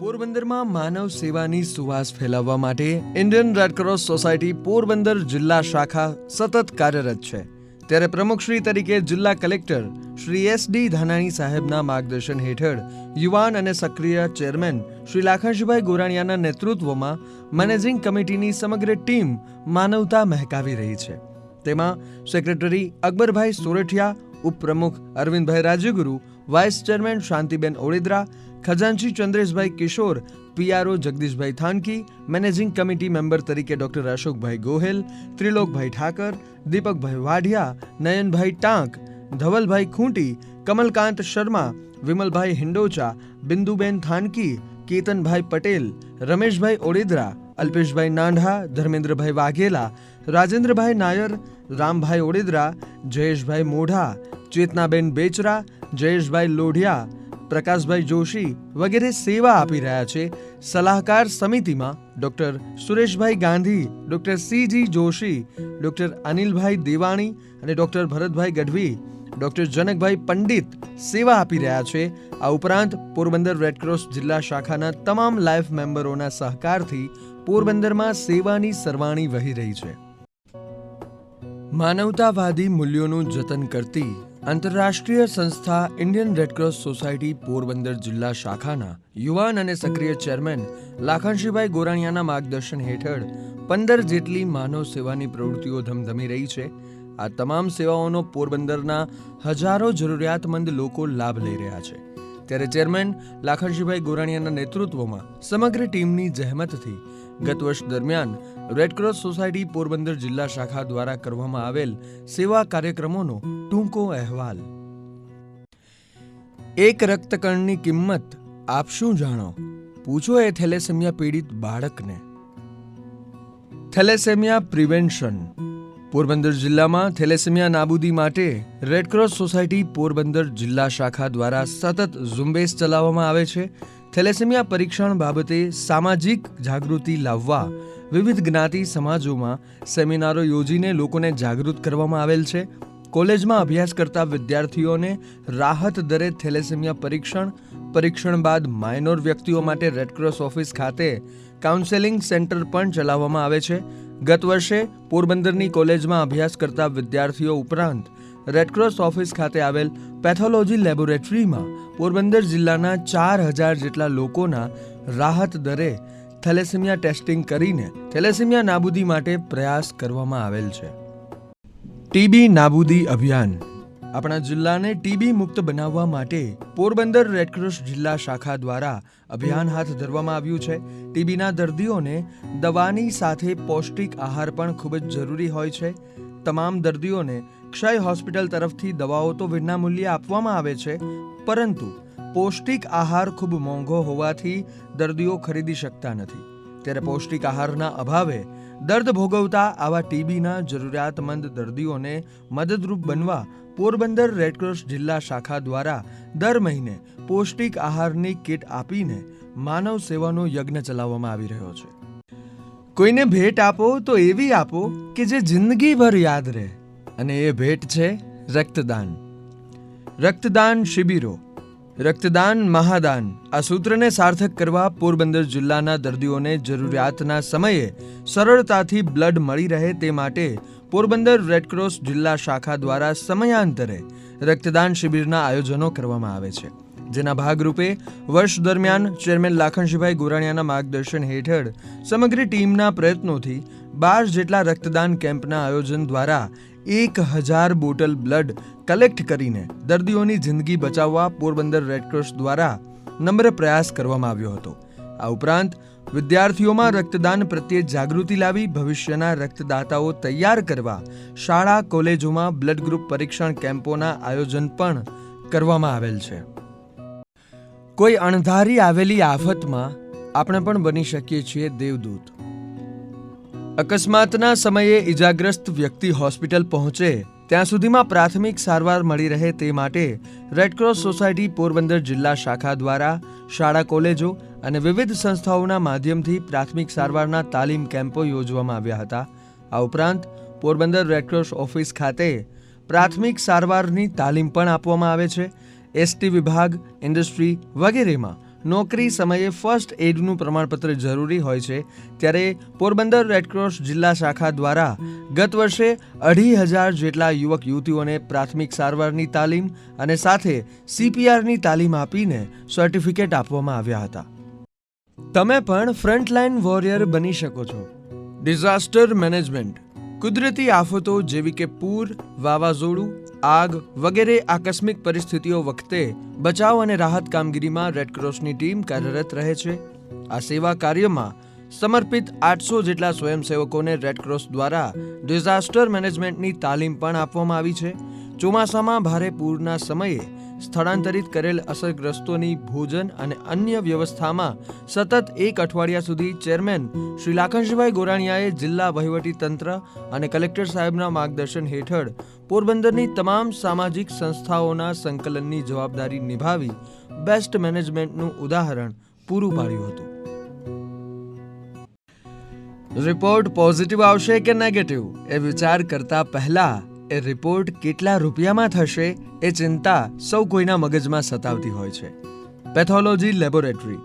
પોરબંદરમાં માનવ સેવાની સુવાસ ફેલાવવા માટે ઇન્ડિયન રેડક્રોસ સોસાયટી પોરબંદર જિલ્લા શાખા સતત કાર્યરત છે. ત્યારે પ્રમુખશ્રી તરીકે જિલ્લા collector Shri S D Dhanani સાહેબના માર્ગદર્શન હેઠળ યુવાન અને સક્રિય ચેરમેન શ્રી લાખાજીભાઈ ગોરાણીયાના નેતૃત્વમાં મેનેજિંગ કમિટીની સમગ્ર ટીમ માનવતા મહેકાવી રહી છે. તેમાં સેક્રેટરી અકબરભાઈ સોરઠિયા, ઉપપ્રમુખ Arvindbhai Rajyaguru vice chairman Shantiben ઓળેદરા ખજાનચી Chandreshbhai Kishor PRO Jagdishbhai Thanki managing committee member તરીકે ડોક્ટર અશોકભાઈ ગોહેલ ત્રિલોકભાઈ ઠાકર દીપકભાઈ વાઢિયા નયનભાઈ ટાંક ધવલભાઈ ખૂંટી કમલકાંત શર્મા વિમલભાઈ હિંડોચા બિંદુબેન થાનકી કેતનભાઈ પટેલ રમેશભાઈ ઓડેદરા અલ્પેશભાઈ નાંઢા ધર્મેન્દ્રભાઈ વાઘેલા રાજેન્દ્રભાઈ નાયર રામભાઈ ઓડેદરા જયેશભાઈ મોઢા ચેતનાબેન બેચરા જયેશભાઈ લોઢિયા પ્રકાશભાઈ જોશી વગેરે સેવા આપી રહ્યા છે. સલાહકાર સમિતિમાં doctor Sureshbhai Gandhi, doctor CG Joshi, doctor Anilbhai Devani અને ડોક્ટર ભરતભાઈ ગઢવી, ડોક્ટર જનકભાઈ પંડિત સેવા આપી રહ્યા છે. આ ઉપરાંત પોરબંદર રેડક્રોસ જિલ્લા શાખાના તમામ લાઈફ મેમ્બરોના સહકારથી પોરબંદરમાં સેવાની સરવાણી વહી રહી છે. માનવતાવાદી મૂલ્યોનું જતન કરતી આંતરરાષ્ટ્રીય સંસ્થા ઇન્ડિયન રેડક્રોસ સોસાયટી પોરબંદર જિલ્લા શાખાના યુવાન અને સક્રિય ચેરમેન લાખણશીભાઈ ગોરાણીયાના માર્ગદર્શન હેઠળ પંદર જેટલી માનવ સેવાની પ્રવૃત્તિઓ ધમધમી રહી છે. આ તમામ સેવાઓનો પોરબંદરના હજારો જરૂરિયાતમંદ લોકો લાભ લઈ રહ્યા છે. ત્યારે ચેરમેન લાખણશીભાઈ ગોરાણીયાના નેતૃત્વમાં સમગ્ર ટીમની જહેમતથી ગત વર્ષ દરમિયાન રેડક્રોસ સોસાયટી પોરબંદર જિલ્લા શાખા દ્વારા કરવામાં આવેલ સેવા કાર્યક્રમોનો ટૂંકો અહેવાલ. એક રક્તકણની કિંમત આપ શું જાણો? પૂછો એ થેલેસેમિયા પીડિત બાળકને. Thalassemia prevention. પોરબંદર જિલ્લામાં થેલેસેમિયા નાબૂદી માટે રેડક્રોસ સોસાયટી પોરબંદર જિલ્લા શાખા દ્વારા સતત ઝુંબેશ ચલાવવામાં આવે છે. થેલેસેમિયા પરીક્ષણ બાબતે સામાજિક જાગૃતિ લાવવા વિવિધ જ્ઞાતિ સમાજોમાં સેમિનારો યોજીને લોકોને જાગૃત કરવામાં આવેલ છે. કોલેજમાં અભ્યાસ કરતા વિદ્યાર્થીઓને રાહત દરે થેલેસેમિયા પરીક્ષણ પરીક્ષણ બાદ માઇનોર વ્યક્તિઓ માટે રેડક્રોસ ઓફિસ ખાતે કાઉન્સેલિંગ સેન્ટર પણ ચલાવવામાં આવે છે. ગત વર્ષે પોરબંદરની કોલેજમાં અભ્યાસ કરતા વિદ્યાર્થીઓ ઉપરાંત રેડક્રોસ ઓફિસ ખાતે આવેલ પેથોલોજી લેબોરેટરીમાં પોરબંદર જિલ્લાના ચાર હજાર જેટલા લોકોના રાહત દરે થેલેસેમિયા ટેસ્ટિંગ કરીને થેલેસેમિયા નાબૂદી માટે પ્રયાસ કરવામાં આવેલ છે. ટીબી નાબૂદી અભિયાન આપણા જિલ્લાને ટીબી મુક્ત બનાવવા માટે પોરબંદર રેડક્રોસ જિલ્લા શાખા દ્વારા અભિયાન હાથ ધરવામાં આવ્યું છે. ટીબીના દર્દીઓને દવાની સાથે પૌષ્ટિક આહાર પણ ખૂબ જ જરૂરી હોય છે. તમામ દર્દીઓને ક્ષય હોસ્પિટલ તરફથી દવાઓ તો વિનામૂલ્યે આપવામાં આવે છે, પરંતુ પૌષ્ટિક આહાર ખૂબ મોંઘો હોવાથી દર્દીઓ ખરીદી શકતા નથી. ત્યારે પૌષ્ટિક આહારના અભાવે દર્દ ભોગવતા આવા ટીબીના જરૂરિયાતમંદ દર્દીઓને મદદરૂપ બનવા પોરબંદર રેડક્રોસ જિલ્લા શાખા દ્વારા દર મહિને પૌષ્ટિક આહારની કિટ આપીને માનવ સેવાનો યજ્ઞ ચલાવવામાં આવી રહ્યો છે. કોઈને ભેટ આપો તો એવી આપો કે જે જિંદગીભર યાદ રહે અને એ ભેટ છે રક્તદાન. રક્તદાન શિબિરો. રક્તદાન મહાદાન. આ સૂત્રને સાર્થક કરવા પોરબંદર જિલ્લાના દર્દીઓને જરૂરિયાતના સમયે સરળતાથી બ્લડ મળી રહે તે માટે પોરબંદર રેડક્રોસ જિલ્લા શાખા દ્વારા સમયાંતરે રક્તદાન શિબિરના આયોજનો કરવામાં આવે છે. જેના ભાગરૂપે વર્ષ દરમિયાન ચેરમેન લાખણજીભાઈ ગોરાણીયાના માર્ગદર્શન હેઠળ સમગ્ર ટીમના પ્રયત્નોથી બાર જેટલા રક્તદાન કેમ્પના આયોજન દ્વારા એક હજાર બોટલ બ્લડ કલેક્ટ કરીને દર્દીઓની જિંદગી બચાવવા પોરબંદર રેડક્રોસ દ્વારા નમ્ર પ્રયાસ કરવામાં આવ્યો હતો. આ ઉપરાંત, વિદ્યાર્થીઓમાં રક્તદાન પ્રત્યે જાગૃતિ લાવી ભવિષ્યના રક્તદાતાઓ તૈયાર કરવા શાળા, કોલેજોમાં બ્લડ ગ્રુપ પરીક્ષણ કેમ્પોના આયોજન પણ કરવામાં આવેલ છે. કોઈ અણધારી આવેલી આફતમાં આપણે પણ બની શકીએ છીએ દેવદૂત. અકસ્માતના સમયે ઈજાગ્રસ્ત વ્યક્તિ હોસ્પિટલ પહોંચે ત્યાં સુધીમાં પ્રાથમિક સારવાર મળી રહે તે માટે રેડક્રોસ સોસાયટી પોરબંદર જિલ્લા શાખા દ્વારા શાળા, કોલેજો અને વિવિધ સંસ્થાઓના માધ્યમથી પ્રાથમિક સારવારના તાલીમ કેમ્પો યોજવામાં આવ્યા હતા. આ ઉપરાંત પોરબંદર રેડક્રોસ ઓફિસ ખાતે પ્રાથમિક સારવારની તાલીમ પણ આપવામાં આવે છે. એસટી વિભાગ, ઇન્ડસ્ટ્રી વગેરેમાં નોકરી સમયે ફર્સ્ટ એડનું પ્રમાણપત્ર જરૂરી હોય છે, ત્યારે પોરબંદર રેડક્રોસ જિલ્લા શાખા દ્વારા ગત વર્ષે અઢી હજાર જેટલા યુવક યુવતીઓને પ્રાથમિક સારવારની તાલીમ અને સાથે સીપીઆરની તાલીમ આપીને સર્ટિફિકેટ આપવામાં આવ્યા હતા. તમે પણ ફ્રન્ટલાઇન વોરિયર બની શકો છો. ડિઝાસ્ટર મેનેજમેન્ટ કુદરતી આફતો જેવી કે પૂર, વાવાઝોડું આગ વગેરે આકસ્મિક પરિસ્થિતિઓ વખતે બચાવ અને રાહત કામગીરીમાં રેડક્રોસની ટીમ કાર્યરત રહે છે. આ સેવા કાર્યમાં સમર્પિત આઠસો જેટલા સ્વયંસેવકોને રેડક્રોસ દ્વારા ડિઝાસ્ટર મેનેજમેન્ટની તાલીમ પણ આપવામાં આવી છે. ચોમાસામાં ભારે પૂરના સમયે સ્થળાંતરિત કરેલ અસરગ્રસ્તોની ભોજન અને અન્ય વ્યવસ્થામાં સતત એક અઠવાડિયા સુધી ચેરમેન શ્રી લાખનજીભાઈ ગોરાણીયાએ જિલ્લા વહીવટી તંત્ર અને કલેક્ટર સાહેબના માર્ગદર્શન હેઠળ પોરબંદરની તમામ સામાજિક સંસ્થાઓના સંકલનની જવાબદારી નિભાવી બેસ્ટ મેનેજમેન્ટનું ઉદાહરણ પૂરું પાડ્યું હતું. રિપોર્ટ પોઝિટિવ આવશે કે નેગેટિવ એ વિચાર કરતા પહેલા એ રિપોર્ટ કેટલા રૂપિયામાં થશે એ ચિંતા સૌ કોઈના મગજમાં સતાવતી હોય છે. પેથોલોજી લેબોરેટરી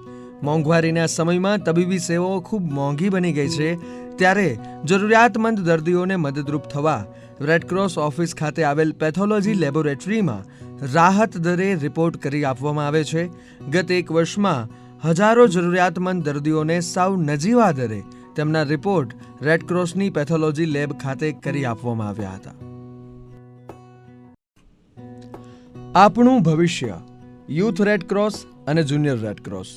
મોંઘવારીના સમયમાં તબીબી સેવાઓ ખૂબ મોંઘી બની ગઈ છે. ત્યારે જરૂરિયાતમંદ દર્દીઓને મદદરૂપ થવા રેડક્રોસ ઓફિસ ખાતે આવેલ પેથોલોજી લેબોરેટરીમાં રાહત દરે રિપોર્ટ કરી આપવામાં આવે છે. ગત એક વર્ષમાં હજારો જરૂરિયાતમંદ દર્દીઓને સાવ નજીવા દરે તેમના રિપોર્ટ રેડક્રોસની પેથોલોજી લેબ ખાતે કરી આપવામાં આવ્યા હતા. આપણું ભવિષ્ય, યુથ રેડ ક્રોસ અને જુનિયર રેડ ક્રોસ.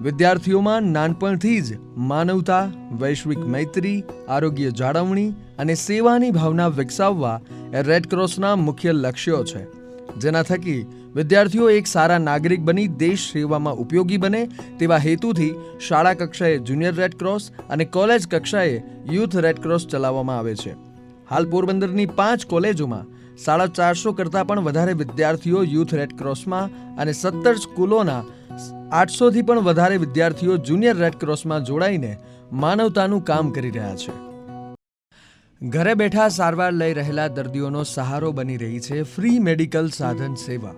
વિદ્યાર્થીઓમાં નાનપણથી જ માનવતા, વૈશ્વિક મૈત્રી, આરોગ્ય જાળવણી અને સેવાની ભાવના વિકસાવવા એ રેડ ક્રોસના મુખ્ય લક્ષ્યો છે. જેના થકી વિદ્યાર્થીઓ એક સારા નાગરિક બની, દેશ સેવામાં ઉપયોગી બને તેવા હેતુથી શાળા કક્ષાએ જુનિયર રેડ ક્રોસ અને કોલેજ કક્ષાએ યુથ રેડ ક્રોસ ચલાવવામાં આવે છે. હાલ પોરબંદરની પાંચ કોલેજોમાં સાડા ચારસો કરતાં પણ વધારે વિદ્યાર્થીઓ યુથ રેડક્રોસમાં અને સત્તર સ્કૂલોના આઠસોથી પણ વધારે વિદ્યાર્થીઓ જુનિયર રેડક્રોસમાં જોડાઈને માનવતાનું કામ કરી રહ્યા છે. ઘરે બેઠા સારવાર લઈ રહેલા દર્દીઓનો સહારો બની રહી છે ફ્રી મેડિકલ સાધન સેવા.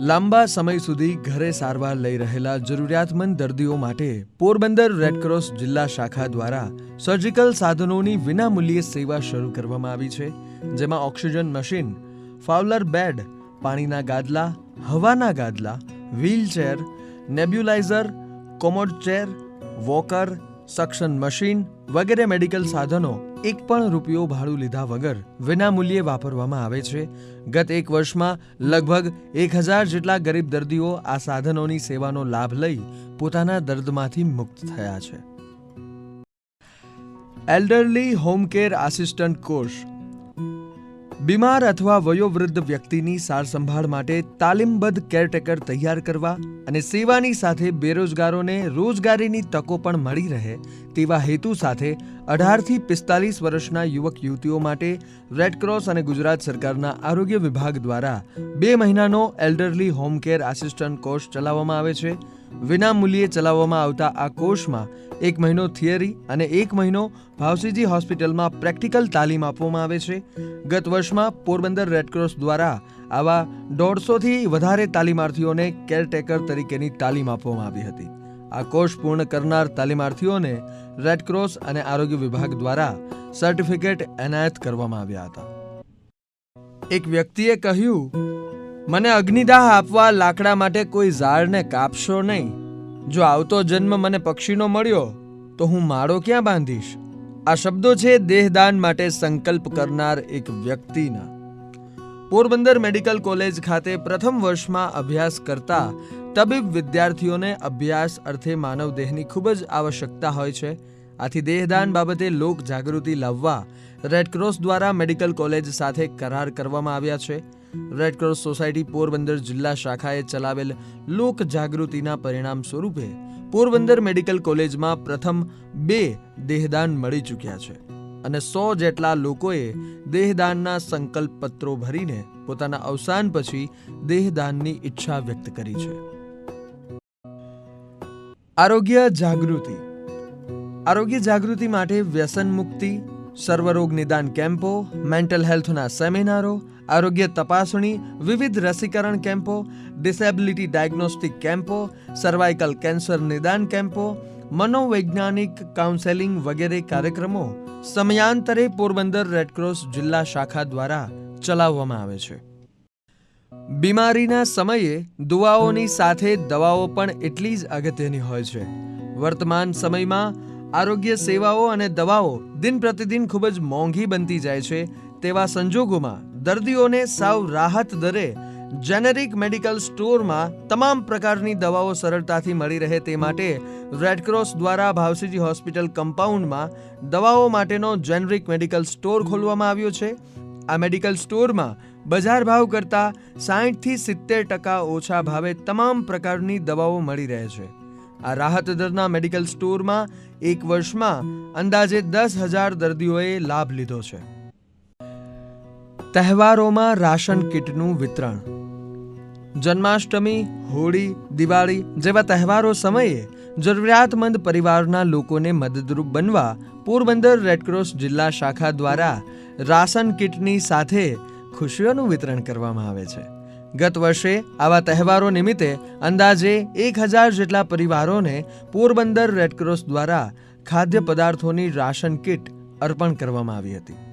લાંબા સમય સુધી ઘરે સારવાર લઈ રહેલા જરૂરિયાતમંદ દર્દીઓ માટે પોરબંદર રેડક્રોસ જિલ્લા શાખા દ્વારા સર્જિકલ સાધનોની વિનામૂલ્યે સેવા શરૂ કરવામાં આવી છે. જેમાં ઓક્સિજન મશીન ફાઉલર બેડ, પાણીના ગાદલા, હવાના ગાદલા wheelchair nebuliser, commode chair, walker, suction machine વગેરે મેડિકલ સાધનો એક પણ રૂપિયો ભાડું લીધા વગર વિનામૂલ્યે વાપરવામાં આવે છે. ગત એક વર્ષમાં લગભગ એક હજાર જેટલા ગરીબ દર્દીઓ આ સાધનોની સેવાનો લાભ લઈ પોતાના દર્દમાંથી મુક્ત થયા છે. Elderly home care assistant course બીમાર અથવા વયોવૃદ્ધ વ્યક્તિની સાર સંભાળ માટે તાલીમબદ્ધ કેરટેકર તૈયાર કરવા અને સેવાની સાથે બેરોજગારોને રોજગારીની તકો પણ મળી રહે તેવા હેતુ સાથે અઢારથી પિસ્તાલીસ વર્ષના યુવક યુવતીઓ માટે રેડક્રોસ અને ગુજરાત સરકારના આરોગ્ય વિભાગ દ્વારા બે મહિનાનો elderly home care assistant course ચલાવવામાં આવે છે. વિનામૂલ્યે ચલાવવામાં આવતા આ કોર્સમાં એક મહિનો થિયરી અને એક મહિનો ભાવસીજી હોસ્પિટલમાં પ્રેક્ટિકલ તાલીમ આપવામાં આવે છે. ગત વર્ષમાં પોરબંદર રેડક્રોસ દ્વારા આવા દોઢસોથી વધારે તાલીમાર્થીઓને કેરટેકર તરીકેની તાલીમ આપવામાં આવી હતી. આ કોર્સ પૂર્ણ કરનાર તાલીમાર્થીઓને રેડક્રોસ અને આરોગ્ય વિભાગ દ્વારા સર્ટિફિકેટ એનાયત કરવામાં આવ્યા હતા. એક વ્યક્તિએ કહ્યું મને અગ્નિદાહ આપવા લાકડા માટે કોઈ ઝાડને કાપશો નહીં. જો આવતો જન્મ મને પક્ષીનો મળ્યો, તો હું માળો ક્યાં બાંધીશ? આ શબ્દો છે દેહદાન માટે સંકલ્પ કરનાર એક વ્યક્તિના. પોરબંદર મેડિકલ કોલેજ ખાતે પ્રથમ વર્ષમાં અભ્યાસ કરતા તબીબ વિદ્યાર્થીઓને અભ્યાસ અર્થે માનવ દેહની ખૂબ જ આવશ્યકતા હોય છે. આથી દેહદાન બાબતે લોક જાગૃતિ લાવવા રેડક્રોસ દ્વારા મેડિકલ કોલેજ સાથે કરાર કરવામાં આવ્યા છે. રેડક્રોસ સોસાયટી પોરબંદર જિલ્લા શાખાએ ચલાવેલ લોક જાગૃતિના પરિણામ સ્વરૂપે પોરબંદર મેડિકલ કોલેજમાં પ્રથમ બે દેહદાન મળી ચૂક્યા છે અને સો જેટલા લોકોએ દેહદાનના સંકલ્પ પત્રો ભરીને પોતાના અવસાન પછી દેહદાનની ઈચ્છા વ્યક્ત કરી છે. આરોગ્ય જાગૃતિ. આરોગ્ય જાગૃતિ માટે વ્યસન મુક્તિ, સર્વરોગ નિદાન કેમ્પો, મેન્ટલ હેલ્થના સેમિનારો આરોગ્ય તપાસણી, વિવિધ રસીકરણ કેમ્પો ડિસેબિલિટી ડાયગ્નોસ્ટિક કેમ્પો સર્વાઇકલ કેન્સર નિદાન કેમ્પો, મનોવૈજ્ઞાનિક કાઉન્સેલિંગ વગેરે કાર્યક્રમો સમયાંતરે પોરબંદર રેડક્રોસ જિલ્લા શાખા દ્વારા ચલાવવામાં આવે છે. બીમારીના સમયે દુવાઓની સાથે દવાઓ પણ એટલી જ અગત્યની હોય છે. વર્તમાન સમયમાં આરોગ્ય સેવાઓ અને દવાઓ દિન પ્રતિદિન ખૂબ જ મોંઘી બનતી જાય છે તેવા સંજોગોમાં દર્દીઓને સાવ રાહત દરે જેનેરિક મેડિકલ સ્ટોરમાં તમામ પ્રકારની દવાઓ સરળતાથી મળી રહે તે માટે રેડક્રોસ દ્વારા ભાવસીજી હોસ્પિટલ કમ્પાઉન્ડમાં દવાઓ માટેનો જેનરિક મેડિકલ સ્ટોર ખોલવામાં આવ્યો છે. આ મેડિકલ સ્ટોરમાં બજાર ભાવ કરતાં સાહીઠથી સિત્તેર ટકા ઓછા ભાવે તમામ પ્રકારની દવાઓ મળી રહે છે. આ રાહત દરના મેડિકલ સ્ટોરમાં એક વર્ષમાં અંદાજે દસ હજાર દર્દીઓએ લાભ લીધો છે. તહેવારોમાં રાશન કીટનું વિતરણ. જન્માષ્ટમી, હોળી, દિવાળી જેવા તહેવારો સમયે જરૂરિયાતમંદ પરિવારના લોકોને મદદરૂપ બનવા પોરબંદર રેડક્રોસ જિલ્લા શાખા દ્વારા રાશન કીટની સાથે ખુશીઓનું વિતરણ કરવામાં આવે છે. ગત વર્ષે આવા તહેવારો નિમિત્તે અંદાજે એક હજાર જેટલા પરિવારોને પોરબંદર રેડક્રોસ દ્વારા ખાદ્ય પદાર્થોની રાશન કીટ અર્પણ કરવામાં આવી હતી.